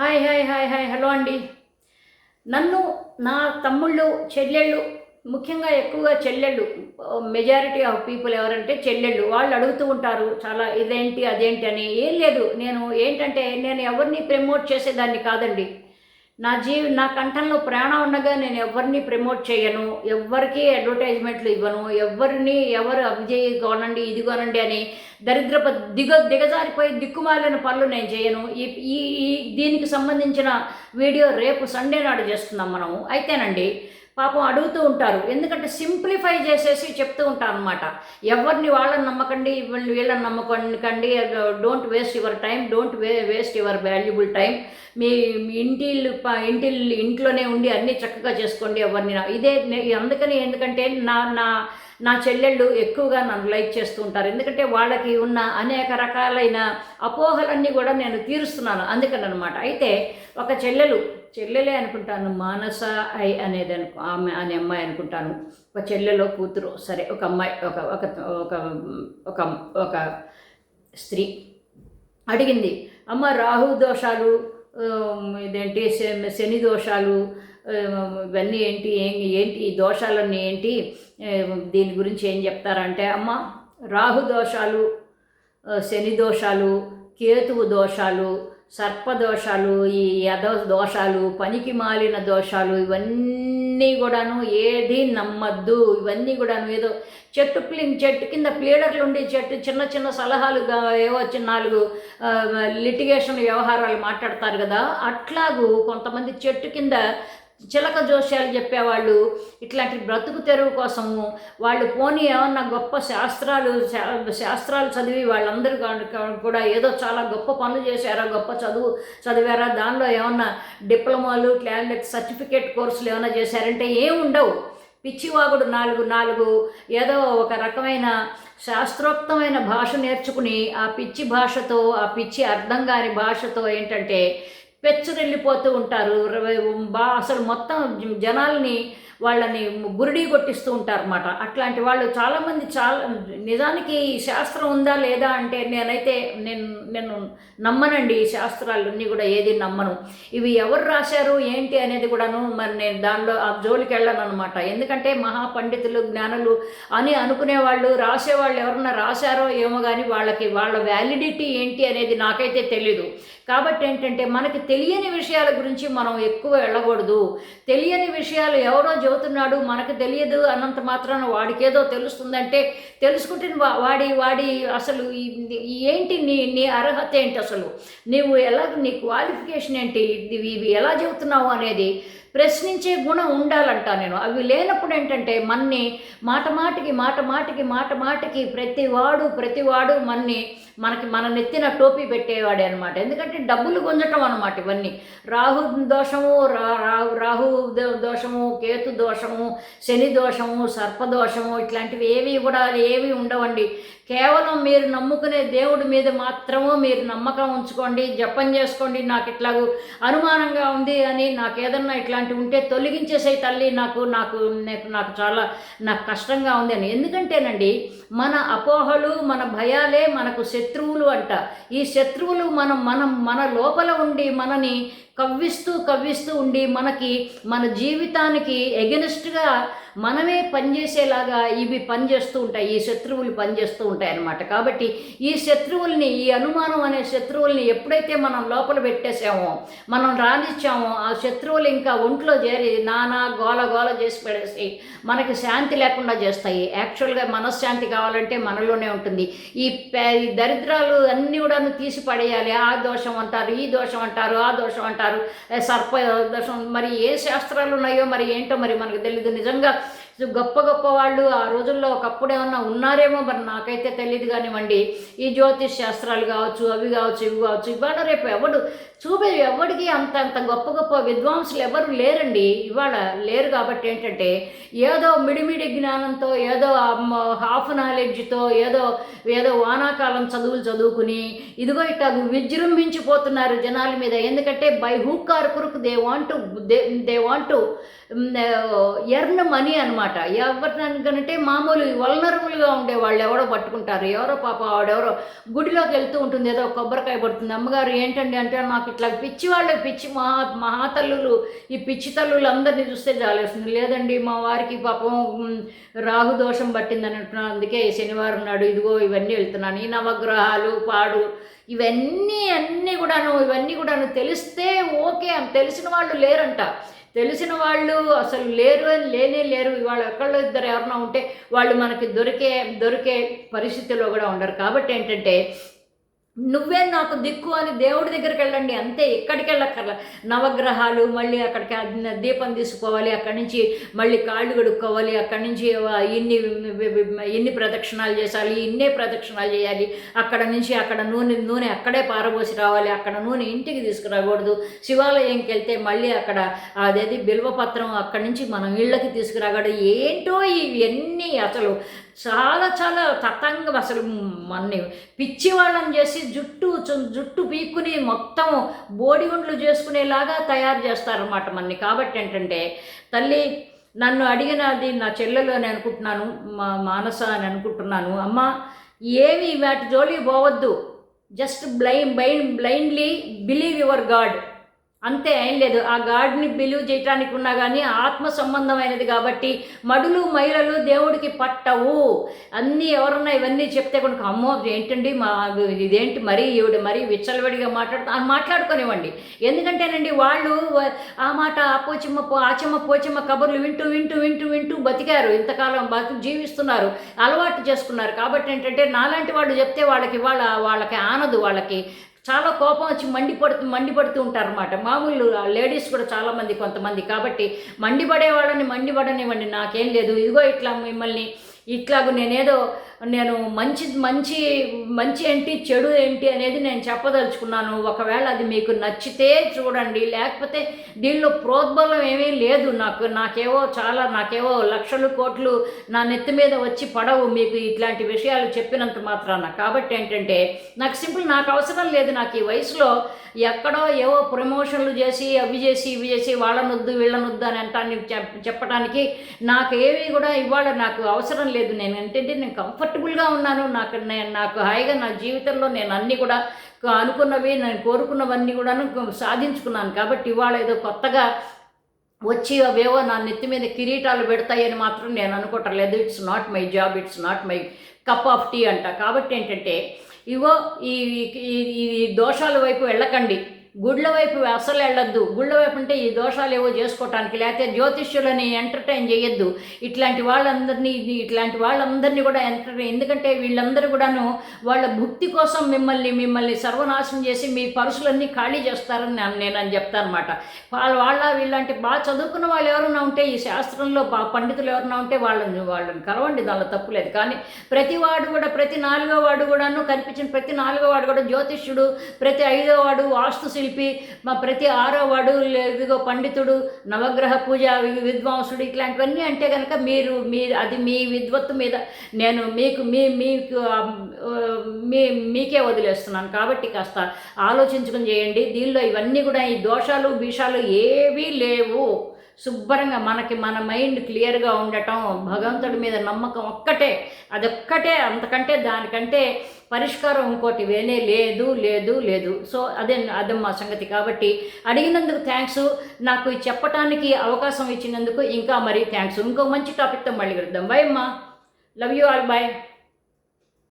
Hi hi hi hi hello అండి. నన్ను నా తమ్ముళ్ళు చెల్లెళ్ళు ముఖ్యంగా ఎక్కువగా చెల్లెళ్ళు మెజారిటీ ఆఫ్ పీపుల్ ఎవరంటే చెల్లెళ్ళు వాళ్ళు అడుగుతూ ఉంటారు చాలా ఇదేంటి అదేంటి అని. ఏం లేదు నేను ఏంటంటే నేను ఎవరిని ప్రమోట్ చేసేదాన్ని కాదండి. నా జీవి నా కంఠంలో ప్రాణం ఉండగా నేను ఎవరిని ప్రమోట్ చేయను ఎవ్వరికి అడ్వర్టైజ్మెంట్లు ఇవ్వను ఎవరిని ఎవరు అభిజయ్ కొనండి ఇది కొనండి అని దరిద్ర దిగ దిగజారిపోయి దిక్కుమాలిన పనులు నేను చేయను. ఈ ఈ ఈ- దీనికి సంబంధించిన వీడియో రేపు సండే నాడు చేస్తున్నాం మనము. అయితేనండి పాపం అడుగుతూ ఉంటారు. ఎందుకంటే సింప్లిఫై చేసేసి చెప్తూ ఉంటారు అనమాట ఎవరిని వాళ్ళని నమ్మకండి వీళ్ళని నమ్మకండి don't waste your time don't way waste your valuable time మీ ఇంటి ఇంటి ఇంట్లోనే ఉండి అన్నీ చక్కగా చేసుకోండి ఎవరిని ఇదే అందుకని ఎందుకంటే నా నా నా చెల్లెళ్ళు ఎక్కువగా నన్ను లైక్ చేస్తూ ఉంటారు. ఎందుకంటే వాళ్ళకి ఉన్న అనేక రకాలైన అపోహలన్నీ కూడా నేను తీరుస్తున్నాను. అందుకని అనమాట అయితే ఒక చెల్లెలు చెల్లెలే అనుకుంటాను మానస ఐ అనేది అనుకో ఆమె అనే అమ్మాయి అనుకుంటాను. ఒక చెల్లెలో కూతురు సరే ఒక అమ్మాయి ఒక ఒక ఒక ఒక ఒక స్త్రీ అడిగింది అమ్మ రాహు దోషాలు ఇదేంటి శని దోషాలు ఇవన్నీ ఏంటి ఏం- ఏంటి ఈ దోషాలన్నీ ఏంటి దీని గురించి ఏం చెప్తారంటే అమ్మ రాహు దోషాలు శని దోషాలు కేతువు దోషాలు సర్పదోషాలు ఈ యథ దోషాలు పనికి మాలిన దోషాలు ఇవన్నీ కూడాను ఏది నమ్మద్దు. ఇవన్నీ కూడాను ఏదో చెట్టు ప్లి చెట్టు కింద ప్లీడర్లు ఉండి చెట్టు చిన్న చిన్న సలహాలు ఏవో చిన్న నాలుగు లిటిగేషన్ వ్యవహారాలు మాట్లాడతారు కదా. అట్లాగూ కొంతమంది చెట్టు కింద చిలక జోస్యాలు చెప్పేవాళ్ళు ఇట్లాంటి బ్రతుకు తెరువు కోసము వాళ్ళు పోనీ ఏమన్నా గొప్ప శాస్త్రాలు శా- శాస్త్రాలు చదివి వాళ్ళందరూ కూడా ఏదో చాలా గొప్ప పనులు చేశారా గొప్ప చదువు చదివారా దానిలో ఏమన్నా డిప్లొమాలు లేకపోతే సర్టిఫికేట్ కోర్సులు ఏమైనా చేశారంటే ఏం ఉండవు పిచ్చివాగుడు నాలుగు నాలుగు ఏదో ఒక రకమైన శాస్త్రోక్తమైన భాష నేర్చుకుని ఆ పిచ్చి భాషతో ఆ పిచ్చి అర్థం కాని భాషతో ఏంటంటే పెచ్చురెళ్ళిపోతూ ఉంటారు. బా అసలు మొత్తం జనాల్ని వాళ్ళని గురిడి కొట్టిస్తూ ఉంటారు అనమాట అట్లాంటి వాళ్ళు చాలామంది చాలా నిజానికి ఈ శాస్త్రం ఉందా లేదా అంటే నేనైతే నేను నేను నమ్మనండి ఈ శాస్త్రాలన్నీ కూడా ఏది నమ్మను. ఇవి ఎవరు రాశారు ఏంటి అనేది కూడాను మరి నేను దానిలో ఆ జోలికి వెళ్ళను అనమాట ఎందుకంటే మహాపండితులు జ్ఞానులు అని అనుకునే వాళ్ళు రాసేవాళ్ళు ఎవరన్నా రాశారో ఏమో కానీ వాళ్ళకి వాళ్ళ వ్యాలిడిటీ ఏంటి అనేది నాకైతే తెలీదు. కాబట్టి ఏంటంటే మనకి తెలియని విషయాల గురించి మనం ఎక్కువ వెళ్ళకూడదు. తెలియని విషయాలు ఎవరో చెబుతున్నాడు మనకు తెలియదు అన్నంత మాత్రాన వాడికేదో తెలుస్తుందంటే తెలుసుకుంటే వా- వాడి వాడి అసలు ఏంటి నీ నీ అర్హత ఏంటి అసలు? నీవు ఎలా నీ క్వాలిఫికేషన్ ఏంటి? ఇవి ఎలా చెబుతున్నావు అనేది ప్రశ్నించే గుణం ఉండాలంట నేను. అవి లేనప్పుడు ఏంటంటే మన్ని మాట మాటికి మాట మాటికి మాట మాటికి ప్రతివాడు ప్రతివాడు మన్ని మనకి మన నెత్తిన టోపీ పెట్టేవాడే అనమాట ఎందుకంటే డబ్బులు గుంజటం అనమాట ఇవన్నీ. రాహు దోషము రా- రాహు రాహు దో- దోషము కేతు దోషము శని దోషము సర్పదోషము ఇట్లాంటివి ఏవి కూడా ఏవి ఉండవండి. కేవలం మీరు నమ్ముకునే దేవుడి మీద మాత్రము మీరు నమ్మకం ఉంచుకోండి జపం చేసుకోండి నాకు ఇట్లాగూ అనుమానంగా ఉంది అని నాకు ఏదన్నా ఇట్లాంటివి ఉంటే తొలగించేసే తల్లి నాకు నాకు నాకు నాకు చాలా నాకు కష్టంగా ఉంది అని. ఎందుకంటేనండి మన అపోహలు మన భయాలే మనకు శత్రువులు అంట. ఈ శత్రువులు మనం మనం మన లోపల ఉండి మనని కవ్విస్తూ కవ్విస్తూ ఉండి మనకి మన జీవితానికి ఎగెనిస్ట్గా మనమే పనిచేసేలాగా ఇవి పనిచేస్తూ ఉంటాయి. ఈ శత్రువులు పనిచేస్తూ ఉంటాయి అన్నమాట. కాబట్టి ఈ శత్రువుల్ని ఈ అనుమానం అనే శత్రువుల్ని ఎప్పుడైతే మనం లోపల పెట్టేసామో మనం రానిచ్చామో ఆ శత్రువులు ఇంకా ఒంట్లో చేరి నానా గోల గోల చేసి పెడేసి మనకి శాంతి లేకుండా చేస్తాయి. యాక్చువల్గా మనశ్శాంతి కావాలంటే మనలోనే ఉంటుంది. ఈ పే- ఈ దరిద్రాలు అన్నీ కూడా తీసి పడేయాలి ఆ దోషం అంటారు ఈ దోషం అంటారు ఆ దోషం అంటారు. అంటారు. సర్ప దోషం మరి ఏ శాస్త్రాలు ఉన్నాయో మరి ఏంటో మరి మనకు తెలియదు నిజంగా గొప్ప గొప్ప వాళ్ళు ఆ రోజుల్లో ఒకప్పుడు ఏమన్నా ఉన్నారేమో మరి నాకైతే తెలియదు కానివ్వండి. ఈ జ్యోతిష్ శాస్త్రాలు కావచ్చు అవి కావచ్చు ఇవి కావచ్చు ఇవాళ రేపు ఎవడు చూపే ఎవడికి అంత అంత గొప్ప గొప్ప విద్వాంసులు ఎవరు లేరండి. ఇవాళ లేరు కాబట్టి ఏంటంటే ఏదో మిడిమిడి జ్ఞానంతో ఏదో హాఫ్ నాలెడ్జ్తో ఏదో ఏదో వానాకాలం చదువులు చదువుకుని ఇదిగో ఇట్లా విజృంభించిపోతున్నారు జనాల మీద. ఎందుకంటే by hook or crook they want they they want earn money అనమాట అనమాట ఎవరికనంటే మామూలు వల్నరబుల్గా ఉండే వాళ్ళు ఎవరో పట్టుకుంటారు. ఎవరో పాప ఆవిడెవరో గుడిలోకి వెళ్తూ ఉంటుంది. ఏదో కొబ్బరికాయ పడుతుంది. అమ్మగారు ఏంటండి అంటే నాకు ఇట్లా పిచ్చి వాళ్ళు పిచ్చి మహా మహాతల్లులు ఈ పిచ్చి తల్లులు అందరినీ చూస్తే జాలేస్తుంది. లేదండి మా వారికి పాపం ఉమ్, రాహు దోషం పట్టిందని అంటున్నాను అందుకే శనివారం నాడు ఇదిగో ఇవన్నీ వెళ్తున్నాను. ఈ నవగ్రహాలు పాడు ఇవన్నీ అన్నీ కూడాను ఇవన్నీ కూడాను తెలిస్తే ఓకే తెలిసిన వాళ్ళు లేరంట. తెలిసిన వాళ్ళు అసలు లేరు అని లేనే లేరు. ఇవాళ ఎక్కడో ఇద్దరు ఎవరన్నా ఉంటే వాళ్ళు మనకి దొరికే దొరికే పరిస్థితిలో కూడా ఉండరు. కాబట్టి ఏంటంటే నువ్వే నాకు దిక్కు అని దేవుడి దగ్గరికి వెళ్ళండి. అంతే ఎక్కడికి వెళ్ళక్కర్ల నవగ్రహాలు మళ్ళీ అక్కడికి దీపం తీసుకోవాలి అక్కడి నుంచి మళ్ళీ కాళ్ళు కడుక్కోవాలి అక్కడి నుంచి ఎన్ని ఇన్ని ప్రదక్షిణాలు చేసాలి ఇన్నే ప్రదక్షిణాలు చేయాలి. అక్కడ నుంచి అక్కడ నూనె నూనె అక్కడే పారబోసి రావాలి. అక్కడ నూనె ఇంటికి తీసుకురాకూడదు. శివాలయంకి వెళ్తే మళ్ళీ అక్కడ అదేది బిల్వపత్రం అక్కడి నుంచి మనం ఇళ్ళకి తీసుకురాకూడదు. ఏంటో ఇవన్నీ అసలు చాలా చాలా తతంగం అసలు మన్ని. పిచ్చి వాళ్ళని చేసి జుట్టు చు- జుట్టు పీక్కుని మొత్తం బోడిగుండ్లు చేసుకునేలాగా తయారు చేస్తారన్నమాట మన్ని. కాబట్టి ఏంటంటే తల్లి నన్ను అడిగినది నా చెల్లెలు అని అనుకుంటున్నాను మా మానస అని అనుకుంటున్నాను. అమ్మ ఏమి వాటి జోలికి పోవద్దు. Just blind blind blindly believe your god. అంతే ఏం లేదు. ఆ గాడ్ని బిలీవ్ చేయటానికి ఉన్నా కానీ ఆత్మ సంబంధమైనది కాబట్టి మడులు మహిళలు దేవుడికి పట్టవు. అన్నీ ఎవరన్నా ఇవన్నీ చెప్తే కనుక అమ్మో ఏంటండి మా ఇదేంటి మరీ ఈవిడ మరీ విచ్చలవిడిగా మాట్లాడుతూ అని మాట్లాడుకోనివ్వండి ఎందుకంటేనండి వాళ్ళు ఆ మాట ఆ పోచమ్మ ఆచమ్మ పోచమ్మ కబుర్లు వింటూ వింటూ వింటూ వింటూ బతికారు. ఇంతకాలం బతు జీవిస్తున్నారు అలవాటు చేసుకున్నారు. కాబట్టి ఏంటంటే నాలాంటి వాళ్ళు చెప్తే వాళ్ళకి వాళ్ళ వాళ్ళకి ఆనదు వాళ్ళకి చాలా కోపం వచ్చి మండిపడుతూ మండిపడుతూ ఉంటారన్నమాట. మామూలు లేడీస్ కూడా చాలామంది కొంతమంది. కాబట్టి మండిపడే వాళ్ళని మండిపడనివ్వండి నాకేం లేదు. ఇదిగో ఇట్లా మిమ్మల్ని ఇట్లాగూ నేనేదో నేను మంచి మంచి మంచి ఏంటి చెడు ఏంటి అనేది నేను చెప్పదలుచుకున్నాను. ఒకవేళ అది మీకు నచ్చితే చూడండి లేకపోతే దీనిలో ప్రోద్బలం ఏమీ లేదు. నాకు నాకేవో చాలా నాకేవో లక్షలు కోట్లు నా నెత్తి మీద వచ్చి పడవు మీకు ఇట్లాంటి విషయాలు చెప్పినంత మాత్రాన. కాబట్టి ఏంటంటే నాకు సింపుల్ నాకు అవసరం లేదు. నాకు ఈ వయసులో ఎక్కడో ఏవో ప్రమోషన్లు చేసి అవి చేసి ఇవి చేసి వాళ్ళనొద్దు వీళ్ళనొద్దు అని అంటాన్ని చెప్పడానికి నాకు ఏవి కూడా ఇవాళ నాకు అవసరం లేదు నేను ఏంటంటే నేను కంఫర్టబుల్గా ఉన్నాను. నాకు నేను నాకు హాయిగా నా జీవితంలో నేను అన్నీ కూడా అనుకున్నవి నేను కోరుకున్నవన్నీ కూడా సాధించుకున్నాను. కాబట్టి ఇవాళ ఏదో కొత్తగా వచ్చి అవేవో నా నెత్తి మీద కిరీటాలు పెడతాయని మాత్రం నేను అనుకోవట్లేదు. It's not my job it's not my cup of tea అంట. కాబట్టి ఏంటంటే ఇగో ఈ- ఈ దోషాల వైపు వెళ్ళకండి. గుళ్ళ వైపు అసలు వెళ్ళొద్దు. గుళ్ళ వైపు అంటే ఈ దోషాలు ఏవో చేసుకోవటానికి లేకపోతే జ్యోతిష్యులని ఎంటర్టైన్ చేయొద్దు. ఇట్లాంటి వాళ్ళందరినీ ఇట్లాంటి వాళ్ళందరినీ కూడా ఎంటర్టైన్ ఎందుకంటే వీళ్ళందరూ కూడాను వాళ్ళ భుక్తి కోసం మిమ్మల్ని మిమ్మల్ని సర్వనాశనం చేసి మీ పరుసులన్నీ ఖాళీ చేస్తారని నేను అని చెప్తానమాట. అనమాట వాళ్ళ వాళ్ళ వీళ్ళంటే బాగా చదువుకున్న వాళ్ళు ఎవరైనా ఉంటే ఈ శాస్త్రంలో బా పండితులు ఎవరైనా ఉంటే వాళ్ళని వాళ్ళని కలవండి. దానిలో తప్పులేదు కానీ ప్రతి వాడు కూడా ప్రతి నాలుగో వాడు కూడాను కనిపించిన ప్రతి నాలుగో వాడు కూడా జ్యోతిష్యుడు ప్రతి ఐదో వాడు వాస్తు శిల్పి మా ప్రతి ఆరో వాడు లే- ఇదిగో పండితుడు నవగ్రహ పూజ విద్వాంసుడు ఇట్లాంటివన్నీ అంటే కనుక మీరు మీ అది మీ విద్వత్తు మీద నేను మీకు మీ మీకు మీ మీకే వదిలేస్తున్నాను. కాబట్టి కాస్త ఆలోచించుకుని చేయండి. దీనిలో ఇవన్నీ కూడా ఈ దోషాలు భీషాలు ఏవీ లేవు. శుభ్రంగా మనకి మన మైండ్ క్లియర్గా ఉండటం భగవంతుడి మీద నమ్మకం ఒక్కటే. అదొక్కటే అంతకంటే దానికంటే పరిష్కారం ఇంకోటి వేనే లేదు లేదు లేదు. సో అదే అదే మా సంగతి. కాబట్టి అడిగినందుకు థ్యాంక్స్ నాకు చెప్పటానికి అవకాశం ఇచ్చినందుకు ఇంకా మరీ థ్యాంక్స్ ఇంకో మంచి టాపిక్తో మళ్ళీ కలుద్దాం. బాయ్ అమ్మా. Love you all bye